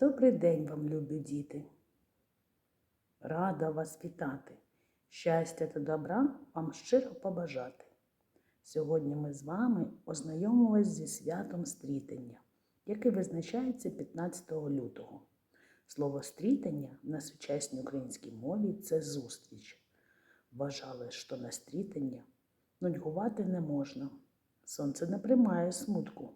Добрий день вам, любі діти. Рада вас вітати. Щастя та добра вам щиро побажати. Сьогодні ми з вами ознайомимось зі святом стрітення, яке визначається 15 лютого. Слово стрітення на сучасній українській мові це зустріч. Вважали, що на стрітення нудьгувати не можна. Сонце не приймає смутку.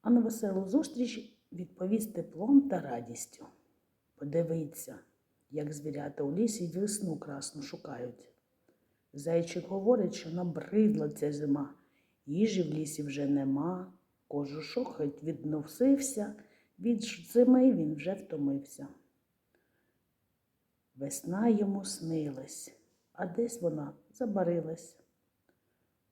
А на веселу зустріч відповість теплом та радістю. Подивіться, як звірята у лісі весну красну шукають. Зайчик говорить, що набридла ця зима, їжі в лісі вже нема, кожушок хоть відносився, від зими він вже втомився. Весна йому снилась, а десь вона забарилась.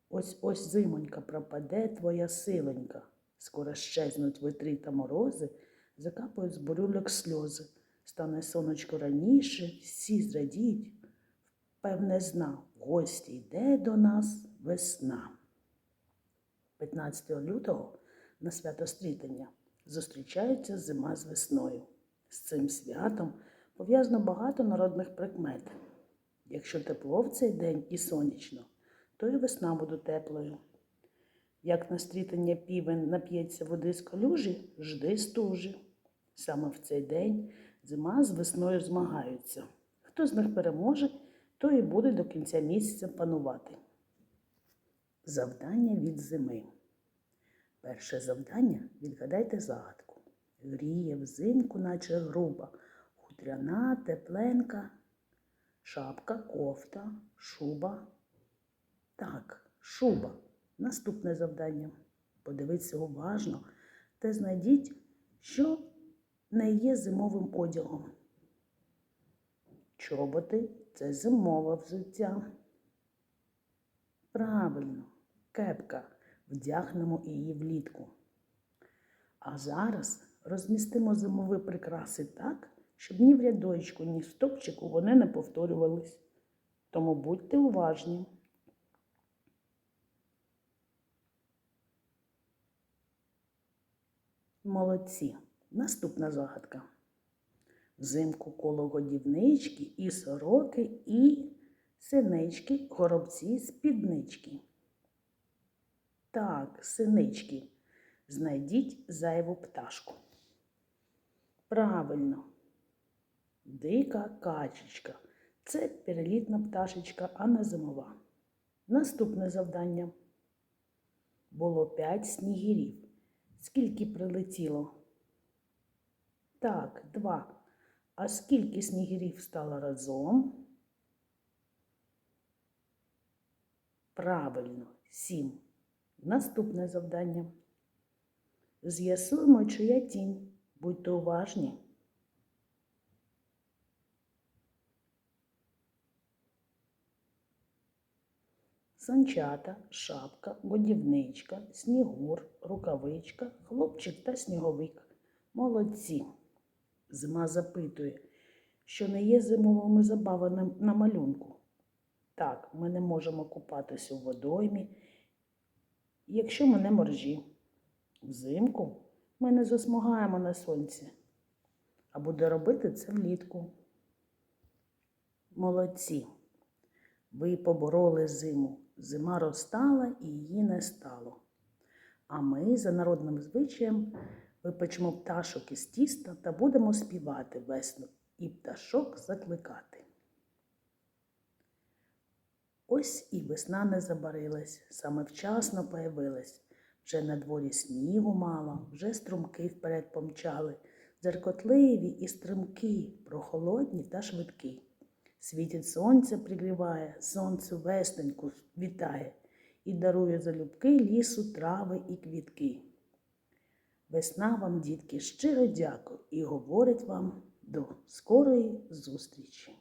Ось ось зимонька пропаде твоя силонька, скоро щезнуть витри та морози, закапають з бурюльок сльози. Стане сонечко раніше, всі зрадіють, певне зна, в гості йде до нас весна. 15 лютого на свято стрітання зустрічається зима з весною. З цим святом пов'язано багато народних прикмет. Якщо тепло в цей день і сонячно, то і весна буде теплою. Як на стрітання півень нап'ється води з калюжі, жди стужі. Саме в цей день зима з весною змагаються. Хто з них переможе, той і буде до кінця місяця панувати. Завдання від зими. Перше завдання відгадайте загадку. Гріє взимку, наче груба, хутряна, тепленька, шапка, кофта, шуба. Так, шуба. Наступне завдання. Подивіться уважно та знайдіть, що не є зимовим одягом. Чоботи це зимове взуття. Правильно, кепка. Вдягнемо її влітку. А зараз розмістимо зимові прикраси так, щоб ні в рядочку, ні в стопчику вони не повторювались. Тому будьте уважні. Молодці. Наступна загадка. Взимку коло годівнички і сороки, і синички, горобці, спіднички. Так, синички, знайдіть зайву пташку. Правильно, дика качечка. Це перелітна пташечка, а не зимова. Наступне завдання. Було п'ять снігірів. Скільки прилетіло? Так, два. А скільки снігирів стало разом? Правильно, сім. Наступне завдання. З'ясуємо, чия тінь. Будьте уважні. Санчата, шапка, годівничка, снігур, рукавичка, хлопчик та сніговик. Молодці. Зима запитує, що не є зимовими забавами на малюнку. Так, ми не можемо купатися у водоймі, якщо ми не моржі. Взимку ми не засмагаємо на сонці, а буде робити це влітку. Молодці. Ви побороли зиму. Зима розтала і її не стало. А ми за народним звичаєм випечемо пташок із тіста та будемо співати весну і пташок закликати. Ось і весна не забарилась, саме вчасно появилась. Вже на дворі снігу мало, вже струмки вперед помчали, дзеркотливі і струмки, прохолодні та швидкі. Світить сонце пригріває, сонце весненьку вітає і дарує залюбки лісу, трави і квітки. Весна вам, дітки, щиро дякую і говорить вам до скорої зустрічі.